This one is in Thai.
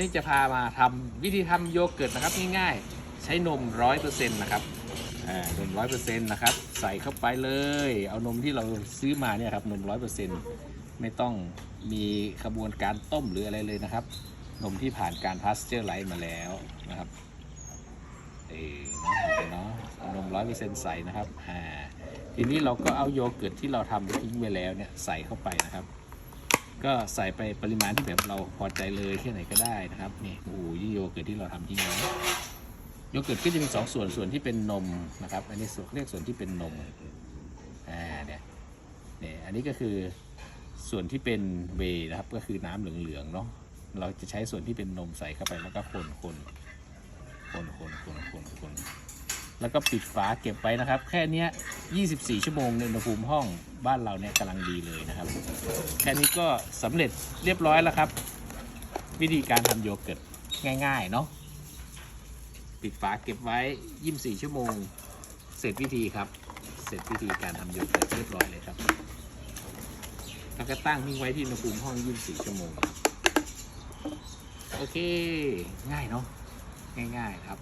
นี่จะพามาทำวิธีทำโยเกิร์ตนะครับง่ายๆ ใช้นมร้อยเปอร์เซ็นต์นะครับนมร้อยเปอร์เซ็นต์นะครับ ใส่เข้าไปเลย เอานมที่เราซื้อมาเนี่ยครับนมร้อยเปอร์เซ็นต์ไม่ต้องมีขบวนการต้มหรืออะไรเลยนะครับ นมที่ผ่านการพาสเจอร์ไลท์มาแล้วนะครับเออเนาะเอานมร้อยเปอร์เซ็นต์ใส่นะครับอ่าทีนี้เราก็เอาโยเกิร์ตที่เราทำทิ้งไว้แล้วเนี่ยใส่เข้าไปนะครับ ก็ใส่ไปปริมาณที่แบบเราพอใจเลยแค่ไหนก็ได้นะครับนี่โอ้ยี่โยเกิร์ตที่เราทำทิ้งไว้โยเกิร์ตก็จะมีสองส่วนส่วนที่เป็นนมนะครับ อันนี้ส่วนเรียกส่วนที่เป็นนมอ่าเนี่ยเนี่ยอันนี้ก็คือส่วนที่เป็นเวย์นะครับก็คือน้ำเหลืองๆเนาะเราจะใช้ส่วนที่เป็นนมใส่เข้าไปแล้วก็คนคนคนคนคนคนคน แล้วก็ปิดฝาเก็บไว้นะครับ แค่นี้ 24 ชั่วโมงในอุณหภูมิห้องบ้านเราเนี่ยกำลังดีเลยนะครับ แค่นี้ก็สำเร็จเรียบร้อยแล้วครับ วิธีการทำโยเกิร์ตง่ายๆเนาะปิดฝาเก็บไว้ 24 ชั่วโมง เสร็จวิธีครับ เสร็จวิธีการทำโยเกิร์ตเรียบร้อยเลยครับ แล้วก็ตั้งทิ้งไว้ที่อุณหภูมิห้อง 24 ชั่วโมง โอเค ง่ายเนาะง่ายๆครับ